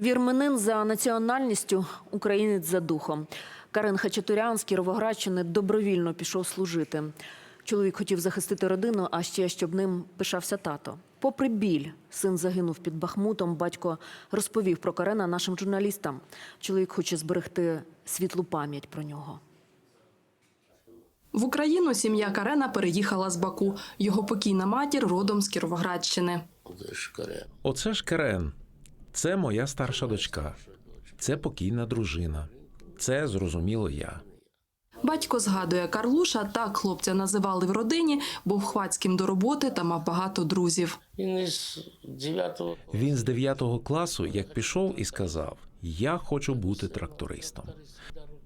Вірменин за національністю, українець за духом. Карен Хачатурян з Кіровоградщини добровільно пішов служити. Чоловік хотів захистити родину, а ще щоб ним пишався тато. Попри біль, син загинув під Бахмутом. Батько розповів про Карена нашим журналістам. Чоловік хоче зберегти світлу пам'ять про нього. В Україну сім'я Карена переїхала з Баку. Його покійна матір родом з Кіровоградщини. Оце ж Керен. Це моя старша дочка. Це покійна дружина. Це зрозуміло я. Батько згадує Карлуша, так хлопця називали в родині, був хвацьким до роботи та мав багато друзів. Він із 9 Він з 9 класу, як пішов і сказав: Я хочу бути трактористом.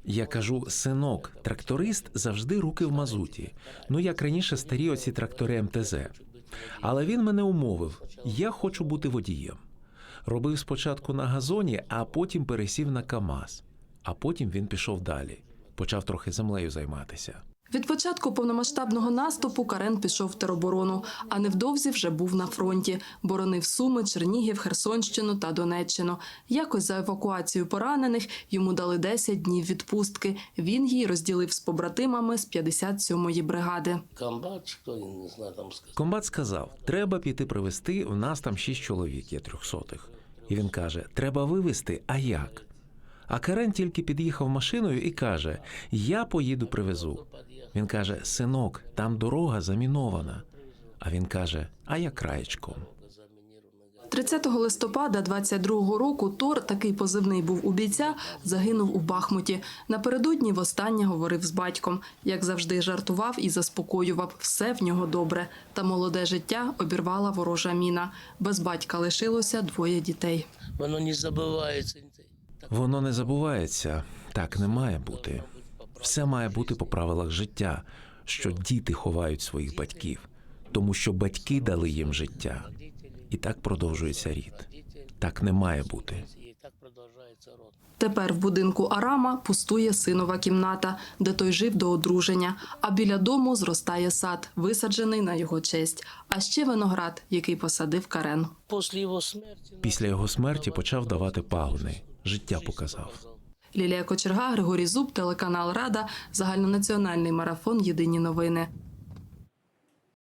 Я кажу, синок, тракторист завжди руки в мазуті. Ну як раніше старі оці трактори МТЗ. Але він мене умовив: я хочу бути водієм. Робив спочатку на газоні, а потім пересів на КАМАЗ. А потім він пішов далі, почав трохи землею займатися. Від початку повномасштабного наступу Карен пішов в тероборону, а невдовзі вже був на фронті. Боронив Суми, Чернігів, Херсонщину та Донеччину. Якось за евакуацію поранених йому дали 10 днів відпустки. Він її розділив з побратимами з 57-ї бригади. комбат, сказав: треба піти привезти. В нас там шість чоловік є трьохсотих. І він каже: Треба вивезти, а як? А Карен тільки під'їхав машиною і каже: Я поїду привезу. Він каже: Синок, там дорога замінована. А він каже: А я краєчком. 30 листопада 22-го року Тор, такий позивний був у бійця, загинув у Бахмуті. Напередодні востаннє говорив з батьком. Як завжди, жартував і заспокоював. Все в нього добре. Та молоде життя обірвала ворожа міна. Без батька лишилося двоє дітей. Воно не забувається. Воно не забувається. Так не має бути. Все має бути по правилах життя, що діти ховають своїх батьків, тому що батьки дали їм життя. І так продовжується рід. Так не має бути. Тепер в будинку Арама пустує синова кімната, де той жив до одруження. А біля дому зростає сад, висаджений на його честь. А ще виноград, який посадив Карен. Після Після його смерті почав давати пагони. Життя показав. Лілія Кочерга, Григорій Зуб, телеканал Рада, загальнонаціональний марафон Єдині новини.